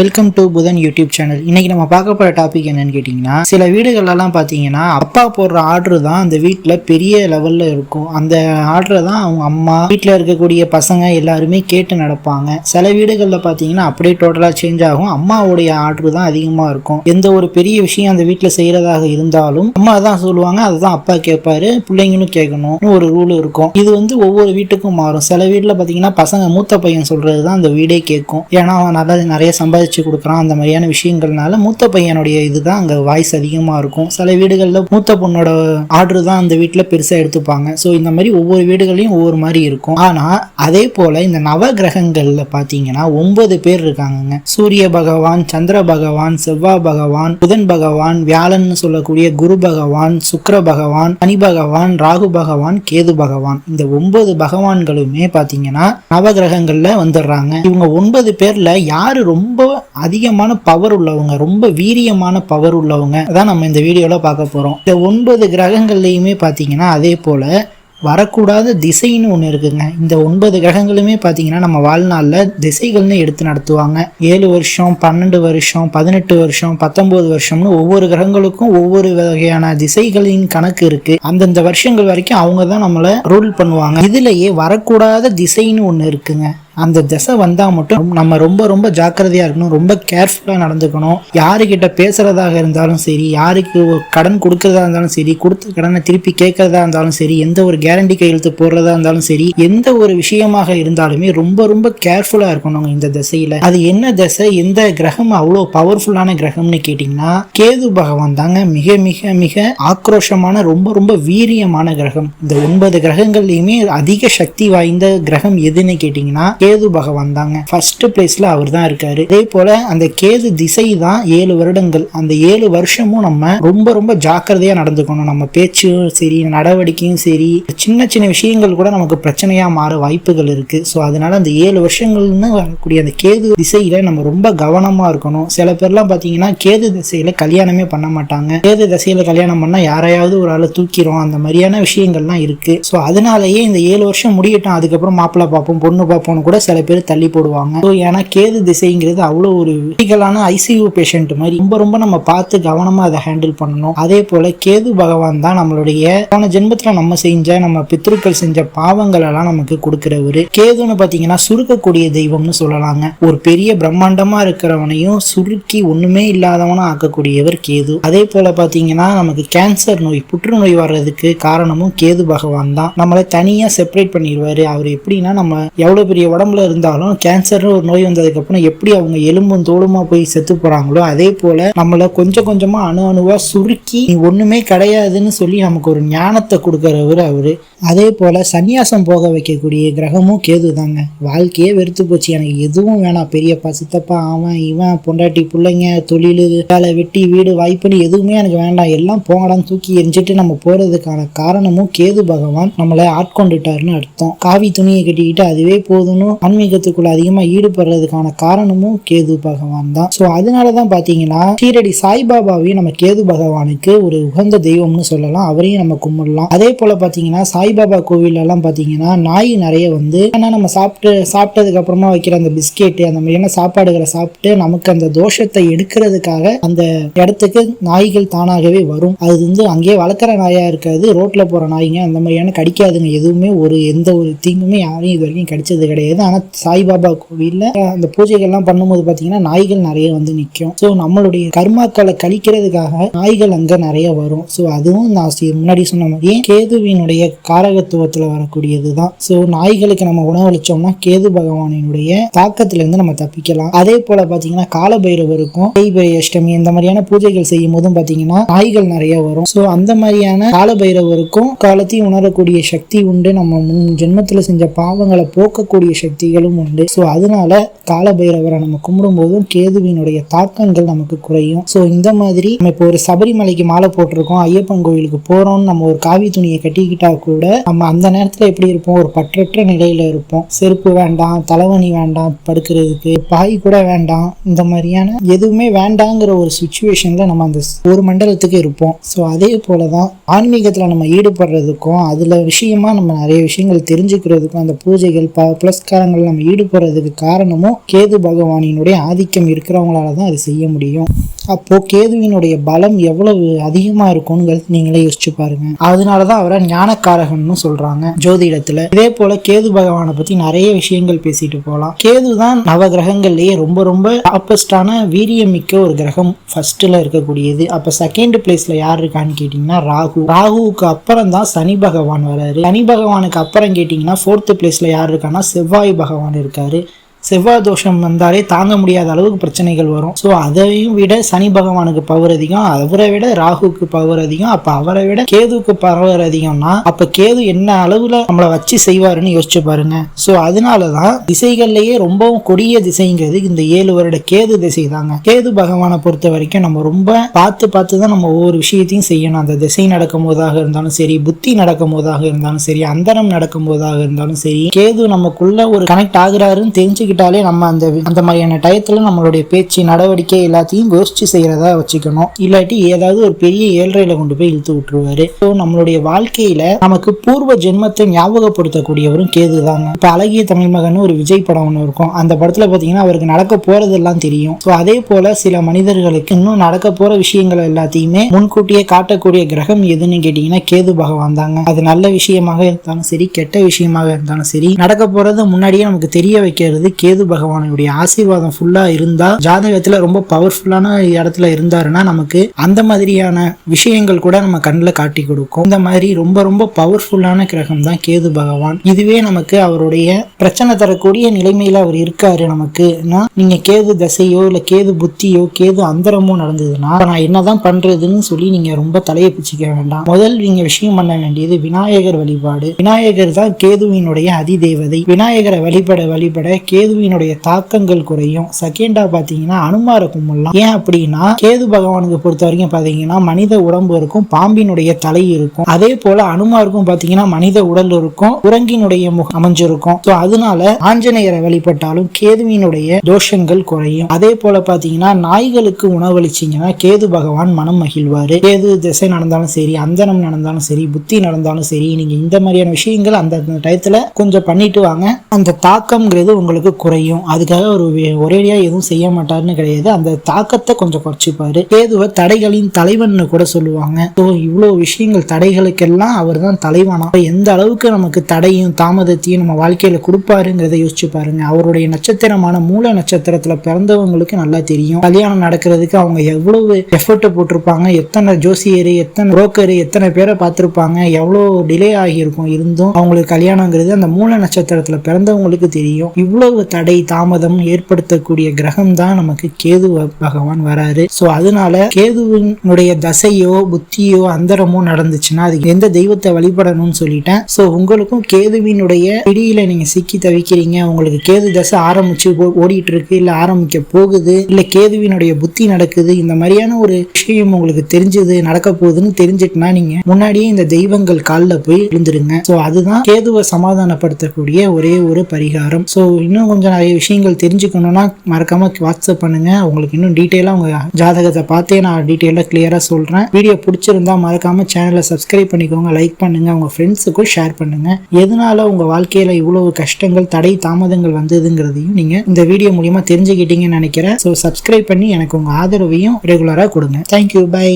Welcome to Pudhan YouTube channel இன்னைக்கு நம்ம பார்க்க போற டாபிக் என்னன்னு கேட்டிங்கன்னா சில வீடுகள்லாம் பார்த்தீங்கன்னா அப்பா போடுற ஆர்டர் தான் அந்த வீட்டில் பெரிய லெவலில் இருக்கும். அந்த ஆர்டரை தான் அவங்க அம்மா வீட்டில் இருக்கக்கூடிய பசங்க எல்லாருமே கேட்டு நடப்பாங்க. சில வீடுகளில் பார்த்தீங்கன்னா அப்படியே டோட்டலாக சேஞ்ச் ஆகும். அம்மாவுடைய ஆர்டர் தான் அதிகமாக இருக்கும். எந்த ஒரு பெரிய விஷயம் அந்த வீட்டில் செய்கிறதாக இருந்தாலும் அம்மா தான் சொல்லுவாங்க அதுதான் அப்பா கேட்பாரு பிள்ளைங்களும் கேட்கணும்னு ஒரு ரூல் இருக்கும். இது வந்து ஒவ்வொரு வீட்டுக்கும் மாறும். சில வீட்டில் பார்த்தீங்கன்னா பசங்க மூத்த பையன் சொல்கிறது தான் அந்த வீடே கேட்கும். ஏன்னா அவன் நல்லா நிறைய வச்சு கொடுக்குறான் அந்த மாதிரியான விஷயங்கள்னால மூத்த பையனுடைய இதுதான் அங்கே வாய்ஸ் அதிகமாக இருக்கும். சில வீடுகளில் மூத்த பொண்ணோட ஆர்டர் தான் அந்த வீட்டில் பெருசாக எடுத்துப்பாங்க. ஸோ இந்த மாதிரி ஒவ்வொரு வீடுகளையும் ஒவ்வொரு மாதிரி இருக்கும். ஆனால் அதே போல் இந்த நவ கிரகங்களில் பார்த்தீங்கன்னா ஒன்பது பேர் இருக்காங்கங்க. சூரிய பகவான் சந்திர பகவான் செவ்வாய் பகவான் புதன் பகவான் வியாழன் சொல்லக்கூடிய குரு பகவான் சுக்கர பகவான் சனி பகவான் ராகு பகவான் கேது பகவான். இந்த ஒன்பது பகவான்களுமே பார்த்தீங்கன்னா நவகிரகங்கள்ல வந்துடுறாங்க. இவங்க ஒன்பது பேர்ல யாரு ரொம்ப அதிகமான பவர் உள்ளவங்க ரொம்ப வீரியமான பவர் உள்ளவங்க தான் நம்ம இந்த வீடியோவில் பார்க்க போகிறோம் இந்த ஒன்பது கிரகங்கள்லையுமே பார்த்தீங்கன்னா அதே போல் வரக்கூடாத திசைன்னு ஒன்று இருக்குங்க. இந்த ஒன்பது கிரகங்களுமே பார்த்தீங்கன்னா நம்ம வாழ்நாளில் திசைகள்னு எடுத்து நடத்துவாங்க. ஏழு வருஷம் பன்னெண்டு வருஷம் பதினெட்டு வருஷம் பத்தொம்போது வருஷம்னு ஒவ்வொரு கிரகங்களுக்கும் ஒவ்வொரு வகையான திசைகளின் கணக்கு இருக்கு. அந்தந்த வருஷங்கள் வரைக்கும் அவங்க தான் நம்மளை ரூல் பண்ணுவாங்க. இதுலயே வரக்கூடாத திசைன்னு ஒன்று இருக்குங்க. அந்த திசை வந்தால் மட்டும் நம்ம ரொம்ப ரொம்ப ஜாக்கிரதையாக இருக்கணும் ரொம்ப கேர்ஃபுல்லாக நடந்துக்கணும். யாருக்கிட்ட பேசுகிறதாக இருந்தாலும் சரி யாருக்கு கடன் கொடுக்கறதா இருந்தாலும் சரி கொடுத்த கடனை திருப்பி கேட்கறதா இருந்தாலும் சரி எந்த ஒரு கேரண்டி கையெழுத்து போடுறதா இருந்தாலும் சரி எந்த ஒரு விஷயமாக இருந்தாலுமே ரொம்ப ரொம்ப கேர்ஃபுல்லாக இருக்கணும் இந்த திசையில். அது என்ன திசை எந்த கிரகம் அவ்வளோ பவர்ஃபுல்லான கிரகம்னு கேட்டிங்கன்னா கேது பகவான் தாங்க மிக மிக மிக ஆக்ரோஷமான ரொம்ப ரொம்ப வீரியமான கிரகம். இந்த ஒன்பது கிரகங்கள்லையுமே அதிக சக்தி வாய்ந்த கிரகம் எதுன்னு கேட்டிங்கன்னா கேது பகவான் தாங்க. ஃபர்ஸ்ட் பிளேஸ்ல அவர் தான் இருக்காரு. அதே போல அந்த கேது திசை தான் ஏழு வருடங்கள். அந்த ஏழு வருஷமும் நம்ம ரொம்ப ரொம்ப ஜாக்கிரதையா நடந்துக்கணும். நம்ம பேச்சும் சரி நடவடிக்கையும் சரி சின்ன சின்ன விஷயங்கள் கூட நமக்கு பிரச்சனையா மாற வாய்ப்புகள் இருக்கு. ஸோ அதனால அந்த ஏழு வருஷங்கள்னு வரக்கூடிய அந்த கேது திசையில நம்ம ரொம்ப கவனமா இருக்கணும். சில பேர்லாம் பாத்தீங்கன்னா கேது திசையில கல்யாணமே பண்ண மாட்டாங்க. கேது திசையில கல்யாணம் பண்ணா யாரையாவது ஒரு ஆளை தூக்கிறோம். அந்த மாதிரியான விஷயங்கள்லாம் இருக்கு. ஸோ அதனாலயே இந்த ஏழு வருஷம் முடியட்டும். அதுக்கப்புறம் மாப்பிள்ளை பார்ப்போம் பொண்ணு பார்ப்போம்னு கூட சில பேர் தள்ளி போடுவாங்க. ஸோ ஏன்னா கேது திசைங்கிறது அவ்வளோ ஒரு கிரிட்டிக்கலான ஐசியூ பேஷண்ட் மாதிரி ரொம்ப ரொம்ப நம்ம பார்த்து கவனமாக அதை ஹேண்டில் பண்ணணும். அதே போல கேது பகவான் தான் நம்மளுடைய போன ஜென்மத்தில் நம்ம செஞ்ச நம்ம பித்ருக்கள் செஞ்ச பாவங்கள் எல்லாம் நமக்கு கொடுக்கிறவரு. கேதுன்னு பார்த்தீங்கன்னா சுருக்கக்கூடிய தெய்வம்னு சொல்லலாங்க. ஒரு பெரிய பிரம்மாண்டமா இருக்கிறவனையும் சுருக்கி ஒண்ணுமே இல்லாதவனா ஆக்கக்கூடியவர் கேது. அதே போல பாத்தீங்கன்னா நமக்கு கேன்சர் நோய் புற்றுநோய் வர்றதுக்கு காரணமும் கேது பகவான் தான். நம்மளை தனியா செப்பரேட் பண்ணிடுவாரு. அவர் எப்படின்னா நம்ம எவ்வளவு பெரிய உடம்புல இருந்தாலும் கேன்சர்னு ஒரு நோய் வந்ததுக்கு அப்புறம் எப்படி அவங்க எலும்பும் தோலுமா போய் செத்து போறாங்களோ அதே போல நம்மளை கொஞ்சம் கொஞ்சமா அணு அணுவா சுருக்கி நீ ஒண்ணுமே கிடையாதுன்னு சொல்லி நமக்கு ஒரு ஞானத்தை கொடுக்கறவர் அவரு. அதே போல சந்நியாசம் போக வைக்கக்கூடிய கிரகமும் கேது தாங்க வாழ்க்கையே வெறுத்து போச்சு. எனக்கு எதுவும் வேணாம். பெரியப்பா சித்தப்பா அவன் இவன் பொண்டாட்டி பிள்ளைங்க தொழில் வேலை வெட்டி வீடு வாய்ப்புன்னு எதுவுமே எனக்கு வேண்டாம். எல்லாம் போங்கடான்னு தூக்கி எரிஞ்சிட்டு நம்ம போறதுக்கான காரணமும் கேது பகவான் நம்மளை ஆட்கொண்டுட்டாருன்னு அர்த்தம். காவி துணியை கட்டிக்கிட்டு அதுவே போதும்னு ஆன்மீகத்துக்குள்ள அதிகமா ஈடுபடுறதுக்கான காரணமும் கேது பகவான் தான். ஸோ அதனால தான் பார்த்தீங்கன்னா ஷீரடி சாய்பாபாவையும் நம்ம கேது பகவானுக்கு ஒரு உகந்த தெய்வம்னு சொல்லலாம். அவரையும் நம்ம கும்பிடலாம். அதே போல பார்த்தீங்கன்னா சாய்பாபா கோவில் எல்லாம் பார்த்தீங்கன்னா நாய் நிறைய வந்து ஏன்னா நம்ம சாப்பிட்டு சாப்பிட்டதுக்கு அப்புறமா வைக்கிற அந்த பிஸ்கெட் அந்த மாதிரியான சாப்பாடுகளை சாப்பிட்டு நமக்கு அந்த தோஷத்தை எடுக்கிறதுக்காக அந்த இடத்துக்கு நாய்கள் தானாகவே வரும். அது வந்து அங்கேயே வளர்க்குற நாயா இருக்காது. ரோட்ல போற நாய்ங்க அந்த மாதிரியான கடிக்காதுங்க. எதுவுமே ஒரு எந்த ஒரு தீங்குமே யாரையும் இது வரைக்கும் கடிச்சது கிடையாது. ஆனால் சாய்பாபா கோவிலில் அந்த பூஜைகள்லாம் பண்ணும்போது பார்த்தீங்கன்னா நாய்கள் நிறைய வந்து நிற்கும் ஸோ நம்மளுடைய கர்மாக்களை கழிக்கிறதுக்காக நாய்கள் அங்கே நிறைய வரும். ஸோ அதுவும் நான் சி- முன்னாடி சொன்ன மாதிரியே கேதுவினுடைய காரகத்துவத்தில் வரக்கூடியது தான் ஸோ நாய்களுக்கு நம்ம உணவளிச்சோம்னா கேது பகவானினுடைய தாக்கத்திலேருந்து நம்ம தப்பிக்கலாம். அதே போல பாத்தீங்கன்னா காலபைரவருக்கும் தேய்பிரை அஷ்டமி இந்த மாதிரியான பூஜைகள் செய்யும் போதும் பார்த்தீங்கன்னா நாய்கள் நிறைய வரும். ஸோ அந்த மாதிரியான காலபைரவருக்கும் காலத்தையும் உணரக்கூடிய சக்தி உண்டு. நம்ம முன் ஜென்மத்தில் செஞ்ச பாவங்களை போக்கக்கூடிய சக்திகளும் உண்டு. ஸோ அதனால காலபைரவரை நம்ம கும்பிடும் போதும் கேதுவினுடைய தாக்கங்கள் நமக்கு குறையும். ஸோ இந்த மாதிரி நம்ம இப்போ ஒரு சபரிமலைக்கு மாலை போட்டிருக்கோம் ஐயப்பன் கோயிலுக்கு போறோம்னு நம்ம ஒரு காவி துணியை கட்டிக்கிட்டா கூட நம்ம அந்த நேரத்துல எப்படி இருப்போம்? ஒரு பற்றற்ற நிலையில இருப்போம். செருப்பு வேண்டாம் தலைவணி வேண்டாம் படுக்கிறதுக்கு பாய் கூட வேண்டாம் இந்த மாதிரியான எதுவுமே வேண்டாங்கிற ஒரு சுச்சுவேஷன்ல நம்ம அந்த ஒரு மண்டலத்துக்கு இருப்போம். ஸோ அதே போலதான் ஆன்மீகத்துல நம்ம ஈடுபடுறதுக்கும் அதுல விஷயமா நம்ம நிறைய விஷயங்கள் தெரிஞ்சுக்கிறதுக்கும் அந்த பூஜைகள் ப்ளஸ் பரிகாரங்கள் நம்ம ஈடுபடுறதுக்கு காரணமும் கேது பகவானினுடைய ஆதிக்கம் இருக்கிறவங்களால தான் அது செய்ய முடியும். அப்போ கேதுவினுடைய பலம் எவ்வளவு அதிகமா இருக்கும்ங்கிறது நீங்களே யோசிச்சு பாருங்க. அதனாலதான் அவரை ஞானக்காரகன்னு சொல்றாங்க ஜோதிடத்துல. இதே போல கேது பகவானை பத்தி நிறைய விஷயங்கள் பேசிட்டு போகலாம் கேது தான் நவ கிரகங்கள்லயே ரொம்ப ரொம்ப ஆப்பஸ்டான வீரியமிக்க ஒரு கிரகம். ஃபர்ஸ்ட்ல இருக்கக்கூடியது. அப்ப செகண்ட் பிளேஸ்ல யார் இருக்கான்னு கேட்டீங்கன்னா ராகு. ராகுவுக்கு அப்புறம் தான் சனி பகவான் வராரு. சனி பகவானுக்கு அப்புறம் கேட்டீங்கன்னா ஃபோர்த் பிளேஸ்ல யார் இருக்கான்னா செவ்வாய் பகவான் இருக்காரு. செவ்வாய் தோஷம் வந்தாலே தாங்க முடியாத அளவுக்கு பிரச்சனைகள் வரும். ஸோ அதையும் விட சனி பகவானுக்கு பவர் அதிகம் அவரை விட ராகுக்கு பவர் அதிகம் அப்போ அவரை விட கேதுக்கு பவர் அதிகம்னா அப்போ கேது என்ன அளவில் நம்மளை வச்சு செய்வாருன்னு யோசிச்சு பாருங்க. ஸோ அதனால தான் திசைகள்லேயே ரொம்பவும் கொடிய திசைங்கிறது இந்த ஏழு வருட கேது திசை தாங்க கேது பகவானை பொறுத்த வரைக்கும் நம்ம ரொம்ப பார்த்து பார்த்து தான் நம்ம ஒவ்வொரு விஷயத்தையும் செய்யணும். அந்த திசை நடக்கும் போதாக இருந்தாலும் சரி புத்தி நடக்கும் போதாக இருந்தாலும் சரி அந்தரம் நடக்கும் போதாக இருந்தாலும் சரி கேது நமக்குள்ள ஒரு கனெக்ட் ஆகுறாருன்னு தெரிஞ்சுக்கிட்டு வச்சுக்கிட்டாலே நம்ம அந்த அந்த மாதிரியான டயத்தில் நம்மளுடைய பேச்சு நடவடிக்கை எல்லாத்தையும் யோசிச்சு செய்கிறதா வச்சுக்கணும். இல்லாட்டி ஏதாவது ஒரு பெரிய ஏழ்றையில் கொண்டு போய் இழுத்து விட்டுருவாரு. ஸோ நம்மளுடைய வாழ்க்கையில் நமக்கு பூர்வ ஜென்மத்தை ஞாபகப்படுத்தக்கூடியவரும் கேது தாங்க இப்போ அழகிய தமிழ் மகன் ஒரு விஜய் படம் ஒன்று இருக்கும். அந்த படத்தில் பார்த்தீங்கன்னா அவருக்கு நடக்க போகிறதெல்லாம் தெரியும். ஸோ அதே போல் சில மனிதர்களுக்கு இன்னும் நடக்க போகிற விஷயங்கள் எல்லாத்தையுமே முன்கூட்டியே காட்டக்கூடிய கிரகம் எதுன்னு கேட்டிங்கன்னா கேது பகவான் தாங்க. அது நல்ல விஷயமாக இருந்தாலும் சரி கெட்ட விஷயமாக இருந்தாலும் சரி நடக்க போகிறது முன்னாடியே நமக்கு தெரிய வைக்கிறது கேது பகவானுடைய ஆசீர்வாதம் ஃபுல்லா இருந்தா ஜாதகத்துல ரொம்ப பவர்ஃபுல்லான இடத்துல இருந்தாருன்னா நமக்கு அந்த மாதிரியான விஷயங்கள் கூட நம்ம கண்ணில் காட்டி கொடுக்கும். இந்த மாதிரி ரொம்ப ரொம்ப பவர்ஃபுல்லான கிரகம் தான் கேது பகவான். இதுவே நமக்கு அவருடைய பிரச்சனை தரக்கூடிய நிலைமையில அவர் இருக்காரு நமக்குன்னா நீங்க கேது தசையோ இல்ல கேது புத்தியோ கேது அந்தரமோ நடந்ததுன்னா நான் என்னதான் பண்றதுன்னு சொல்லி நீங்க ரொம்ப தலையை பிச்சுக்க வேண்டாம். முதல் நீங்க விஷயம் பண்ண வேண்டியது விநாயகர் வழிபாடு. விநாயகர் தான் கேதுவினுடைய அதிதேவதை. விநாயகரை வழிபட வழிபட கேது கேதுவினுடைய தாக்கங்கள் குறையும். செகண்டா பாத்தீங்கன்னா அனுமார கும்பலாம் ஏன் அப்படின்னா கேது பகவானுக்கு பொறுத்த வரைக்கும் பாத்தீங்கன்னா மனித உடம்பு இருக்கும் பாம்பினுடைய தலை இருக்கும். அதே போல அனுமாருக்கும் பாத்தீங்கன்னா மனித உடல் இருக்கும் குரங்கினுடைய முகம் அமைஞ்சிருக்கும். ஸோ அதனால ஆஞ்சநேயரை வழிபட்டாலும் கேதுவினுடைய தோஷங்கள் குறையும். அதே போல பாத்தீங்கன்னா நாய்களுக்கு உணவளிச்சிங்கன்னா கேது பகவான் மனம் மகிழ்வாரு. கேது திசை நடந்தாலும் சரி அந்தனம் நடந்தாலும் சரி புத்தி நடந்தாலும் சரி நீங்க இந்த மாதிரியான விஷயங்கள் அந்த டயத்துல கொஞ்சம் பண்ணிட்டு வாங்க. அந்த தாக்கம்ங்கிறது உங்களுக்கு குறையும். அதுக்காக ஒரு ஒரேடியாக எதுவும் செய்ய மாட்டார்னு கிடையாது. அந்த தாக்கத்தை கொஞ்சம் குறைச்சிப்பாரு. கேதுவை தடைகளின் தலைவன் கூட சொல்லுவாங்க. ஸோ இவ்வளோ விஷயங்கள் தடைகளுக்கெல்லாம் அவர் தான் தலைவனா எந்த அளவுக்கு நமக்கு தடையும் தாமதத்தையும் நம்ம வாழ்க்கையில கொடுப்பாருங்கிறத யோசிச்சு பாருங்க. அவருடைய நட்சத்திரமான மூல நட்சத்திரத்துல பிறந்தவங்களுக்கு நல்லா தெரியும். கல்யாணம் நடக்கிறதுக்கு அவங்க எவ்வளவு எஃபர்ட் போட்டிருப்பாங்க. எத்தனை ஜோசியர் எத்தனை புரோக்கர் எத்தனை பேரை பார்த்துருப்பாங்க. எவ்வளோ டிலே ஆகியிருக்கும். இருந்தும் அவங்களுக்கு கல்யாணங்கிறது அந்த மூல நட்சத்திரத்துல பிறந்தவங்களுக்கு தெரியும். இவ்வளவு தடை தாமதம் ஏற்படுத்தக்கூடிய கிரகம் தான் நமக்கு கேது பகவான் வராரு. ஸோ அதனால கேதுவினுடைய தசையோ புத்தியோ அந்தரமோ நடந்துச்சுன்னா அது எந்த தெய்வத்தை வழிபடணும்னு சொல்லிட்டேன். ஸோ உங்களுக்கும் கேதுவினுடைய பிடியில நீங்க சிக்கி தவிக்கிறீங்க. உங்களுக்கு கேது தசை ஆரம்பிச்சு ஓடிட்டு இருக்கு இல்ல ஆரம்பிக்க போகுது இல்ல கேதுவினுடைய புத்தி நடக்குது இந்த மாதிரியான ஒரு விஷயம் உங்களுக்கு தெரிஞ்சது நடக்க போகுதுன்னு தெரிஞ்சுட்டுனா நீங்க முன்னாடியே இந்த தெய்வங்கள் காலில் போய் விழுந்துருங்க. ஸோ அதுதான் கேதுவை சமாதானப்படுத்தக்கூடிய ஒரே ஒரு பரிகாரம். ஸோ இன்னும் கொஞ்சம் நிறைய விஷயங்கள் தெரிஞ்சுக்கணும்னா மறக்காம வாட்ஸ்அப் பண்ணுங்க. உங்களுக்கு இன்னும் டீட்டெயிலாக உங்க ஜாதகத்தை பார்த்தே நான் டீட்டெயிலாக கிளியராக சொல்றேன். வீடியோ பிடிச்சிருந்தா மறக்காம சேனலை சப்ஸ்கிரைப் பண்ணிக்கோங்க. லைக் பண்ணுங்க. உங்க ஃப்ரெண்ட்ஸுக்கும் ஷேர் பண்ணுங்க. எதனால உங்க வாழ்க்கையில இவ்வளவு கஷ்டங்கள் தடை தாமதங்கள் வந்ததுங்கிறதையும் நீங்க இந்த வீடியோ மூலியமா தெரிஞ்சுக்கிட்டீங்கன்னு நினைக்கிறேன். ஸோ சப்ஸ்கிரைப் பண்ணி எனக்கு உங்க ஆதரவையும் ரெகுலராக கொடுங்க. Thank you bye